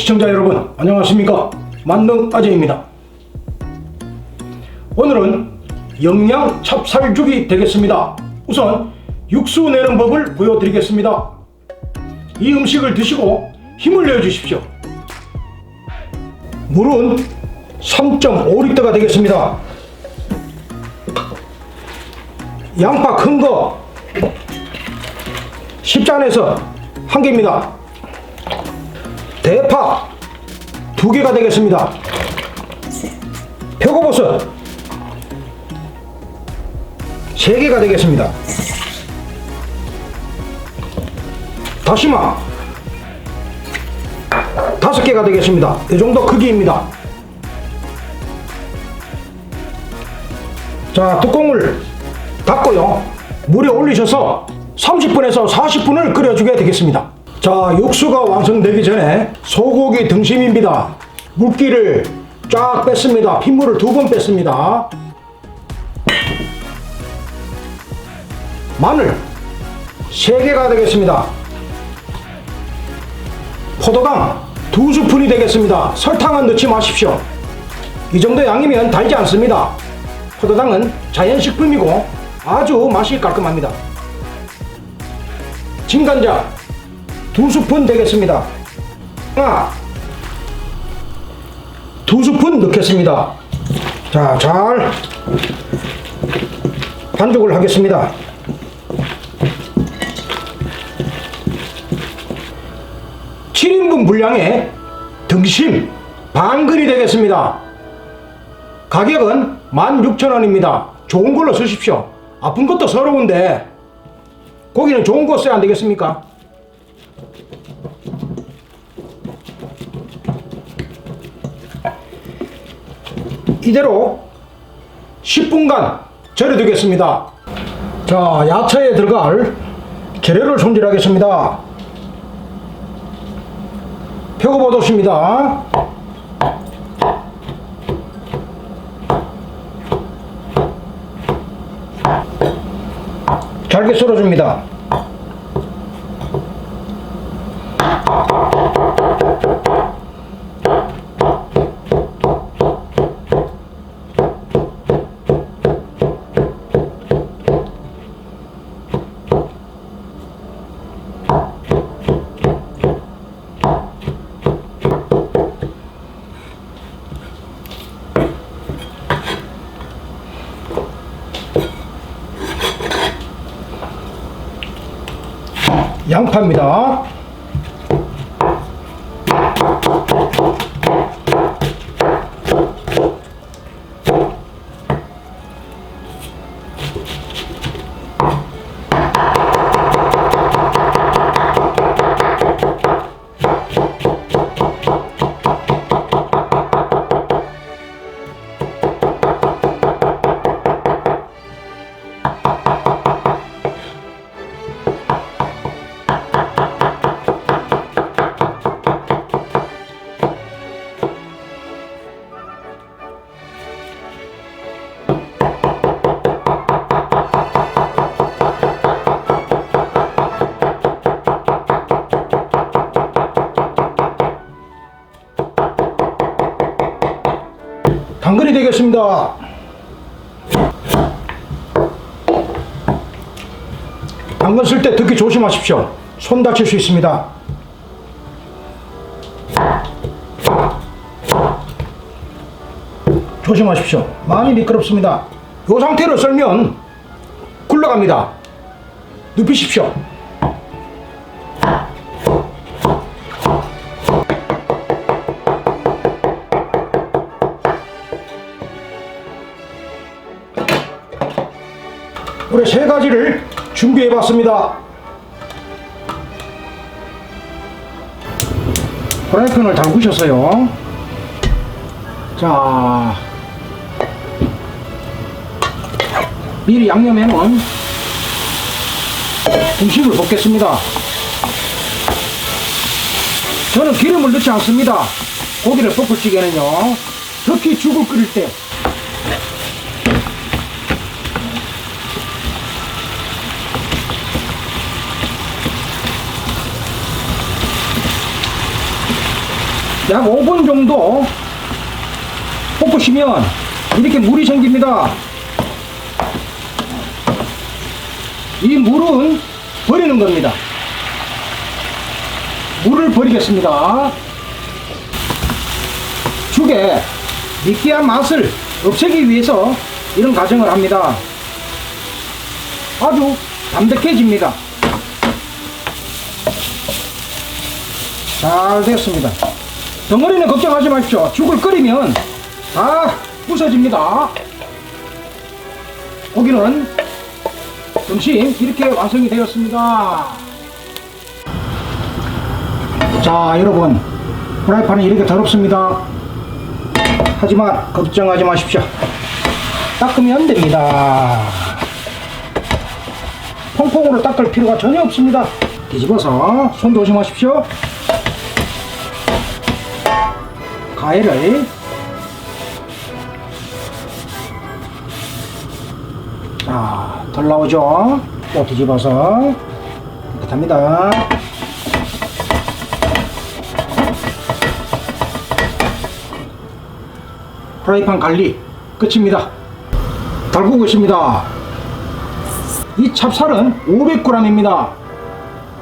시청자 여러분 안녕하십니까? 만능 아재입니다. 오늘은 영양 찹쌀죽이 되겠습니다. 우선 육수 내는 법을 보여드리겠습니다. 이 음식을 드시고 힘을 내어 주십시오. 물은 3.5리터가 되겠습니다. 양파 큰거 10잔에서 한 개입니다 대파 두 개가 되겠습니다. 표고버섯 세 개가 되겠습니다. 다시마 다섯 개가 되겠습니다. 이 정도 크기입니다. 자, 뚜껑을 닫고요. 물에 올리셔서 30분에서 40분을 끓여주게 되겠습니다. 자, 육수가 완성되기 전에 소고기 등심입니다. 물기를 쫙 뺐습니다. 핏물을 두 번 뺐습니다. 마늘 3개가 되겠습니다. 포도당 2스푼이 되겠습니다. 설탕은 넣지 마십시오. 이 정도 양이면 달지 않습니다. 포도당은 자연식품이고 아주 맛이 깔끔합니다. 진간장 두 스푼 되겠습니다. 하나, 두 스푼 넣겠습니다. 자, 잘 반죽을 하겠습니다. 칠인분 분량의 등심 반근이 되겠습니다. 가격은 16,000원입니다. 좋은 걸로 쓰십시오. 아픈 것도 서러운데 고기는 좋은 거 써야 안 되겠습니까? 이대로 10분간 절여두겠습니다. 자, 야채에 들어갈 재료를 손질하겠습니다. 표고버섯입니다. 잘게 썰어줍니다. 양파입니다. 당근이 되겠습니다. 당근 쓸때 특히 조심하십시오. 손 다칠 수 있습니다. 조심하십시오. 많이 미끄럽습니다. 이 상태로 썰면 굴러갑니다. 눕히십시오. 우리 세 가지를 준비해 봤습니다. 프라이팬을 담그셨어요. 자, 미리 양념해놓은 등심을 볶겠습니다. 저는 기름을 넣지 않습니다. 고기를 볶을 적에는요. 특히 죽을 끓일 때 약 5분 정도 볶으시면 이렇게 물이 생깁니다. 이 물은 버리는 겁니다. 물을 버리겠습니다. 죽에 느끼한 맛을 없애기 위해서 이런 과정을 합니다. 아주 담백해집니다. 잘 됐습니다. 덩어리는 걱정하지 마십시오. 죽을 끓이면 다 부서집니다. 고기는 점심 이렇게 완성이 되었습니다. 자, 여러분. 프라이팬이 이렇게 더럽습니다. 하지만 걱정하지 마십시오. 닦으면 됩니다. 퐁퐁으로 닦을 필요가 전혀 없습니다. 뒤집어서 손 조심하십시오. 가해를 자, 덜 나오죠? 또 뒤집어서 깨끗합니다. 프라이팬 관리 끝입니다. 달구고 있습니다. 이 찹쌀은 500g입니다.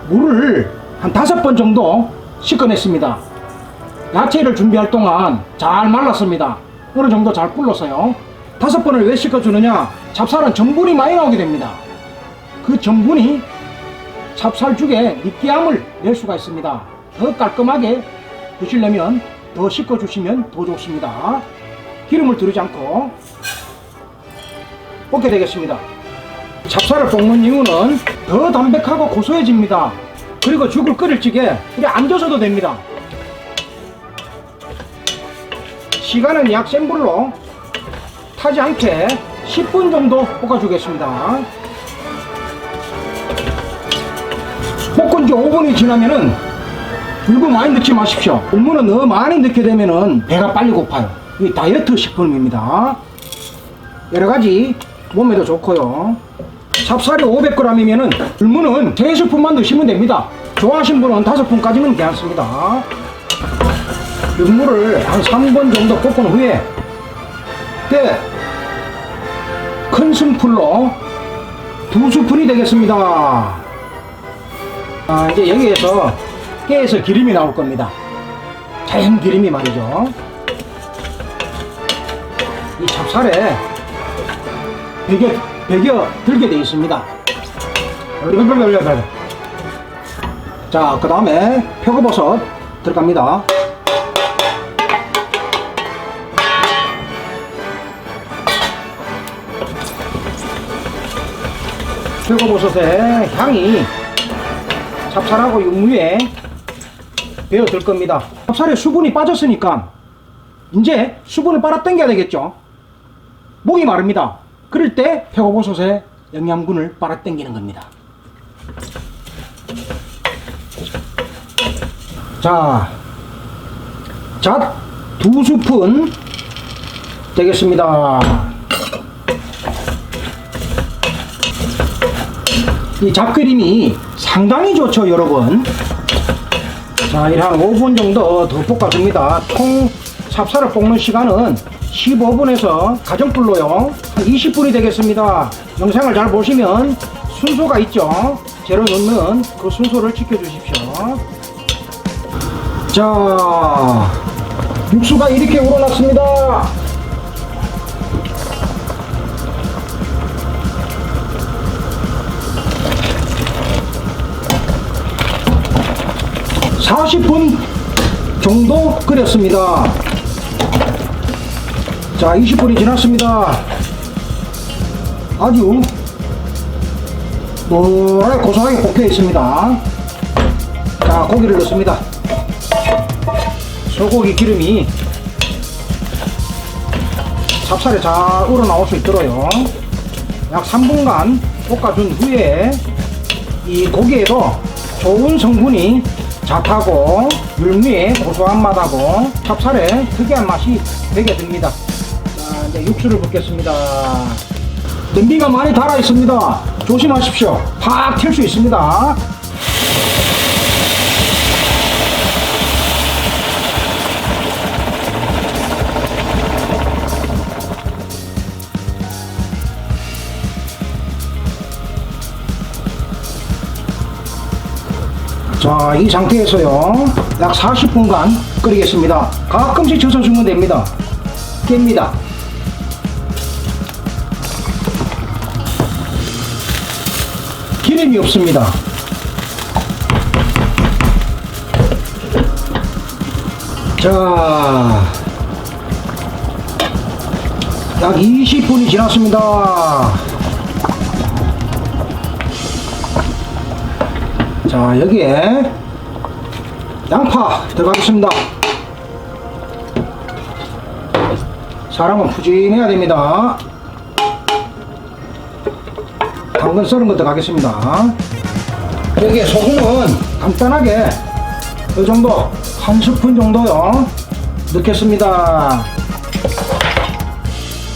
물을 한 다섯 번 정도 씻어냈습니다. 야채를 준비할 동안 잘 말랐습니다. 어느 정도 잘 불렀어요. 다섯 번을 왜 씻어주느냐? 찹쌀은 전분이 많이 나오게 됩니다. 그 전분이 찹쌀죽에 느끼함을 낼 수가 있습니다. 더 깔끔하게 드시려면 더 씻어주시면 더 좋습니다. 기름을 두르지 않고 볶게 되겠습니다. 찹쌀을 볶는 이유는 더 담백하고 고소해집니다. 그리고 죽을 끓일 적에 이렇게 앉아서도 됩니다. 시간은 약 센 불로 타지 않게 10분 정도 볶아주겠습니다. 볶은 지 5분이 지나면은 불고 많이 넣지 마십시오. 국물은 너무 많이 넣게 되면은 배가 빨리 고파요. 이 다이어트 식품입니다. 여러 가지 몸에도 좋고요. 찹쌀이 500g이면은 불무는 3스푼만 넣으시면 됩니다. 좋아하시는 분은 5푼까지는 괜찮습니다. 육물을 한 3번 정도 볶은 후에 때큰 스푼로 두 스푼이 되겠습니다. 아, 이제 여기에서 깨에서 기름이 나올 겁니다. 자연 기름이 말이죠. 이 찹쌀에 배겨, 배겨 들게 되어 있습니다. 자, 그 다음에 표고버섯 들어갑니다. 표고버섯의 향이 찹쌀하고 육류에 배어들 겁니다. 찹쌀에 수분이 빠졌으니까 이제 수분을 빨아 당겨야 되겠죠. 목이 마릅니다. 그럴 때 표고버섯의 영양분을 빨아 당기는 겁니다. 자, 잣 두 스푼 되겠습니다. 이 잡그림이 상당히 좋죠, 여러분. 자, 이렇게 한 5분 정도 더 볶아줍니다. 총 찹쌀을 볶는 시간은 15분에서 가정불로요. 한 20분이 되겠습니다. 영상을 잘 보시면 순서가 있죠. 재료 넣는 그 순서를 지켜주십시오. 자, 육수가 이렇게 우러났습니다. 사십 분 정도 끓였습니다. 자, 20분이 지났습니다. 아주 노랗게 고소하게 볶여 있습니다. 자, 고기를 넣습니다. 소고기 기름이 찹쌀에 잘 우러나올 수 있도록요. 약 3분간 볶아준 후에 이 고기에도 좋은 성분이 잣하고 물미의 고소한 맛하고 찹쌀의 특이한 맛이 되게 됩니다. 자, 이제 육수를 붓겠습니다. 냄비가 많이 달아 있습니다. 조심하십시오. 팍 튈 수 있습니다. 자, 이 상태에서요. 약 40분간 끓이겠습니다. 가끔씩 젖어 주면 됩니다. 깹니다. 기름이 없습니다. 자, 약 20분이 지났습니다. 자, 여기에 양파 들어가겠습니다. 사람은 푸짐해야 됩니다. 당근 썰은 거 들어가겠습니다. 여기에 소금은 간단하게 이 정도 한 스푼 정도요 넣겠습니다.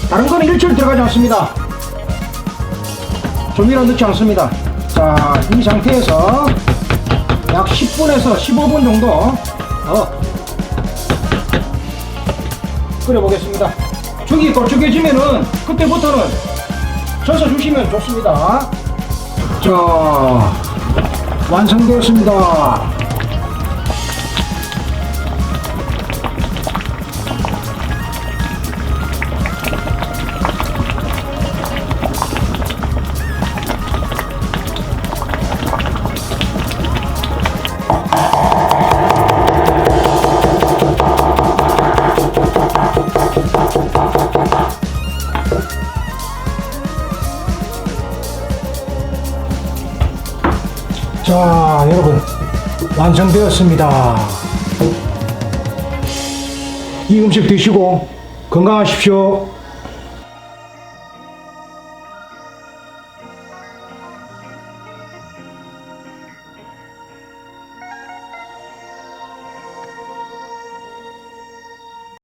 다른 건 일절 들어가지 않습니다. 조미료 넣지 않습니다. 자, 이 상태에서 약 10분에서 15분 정도 어, 끓여보겠습니다. 죽이 걸쭉해지면은 그때부터는 젖어 주시면 좋습니다. 자, 완성되었습니다. 자, 여러분, 완성되었습니다. 이 음식 드시고 건강하십시오.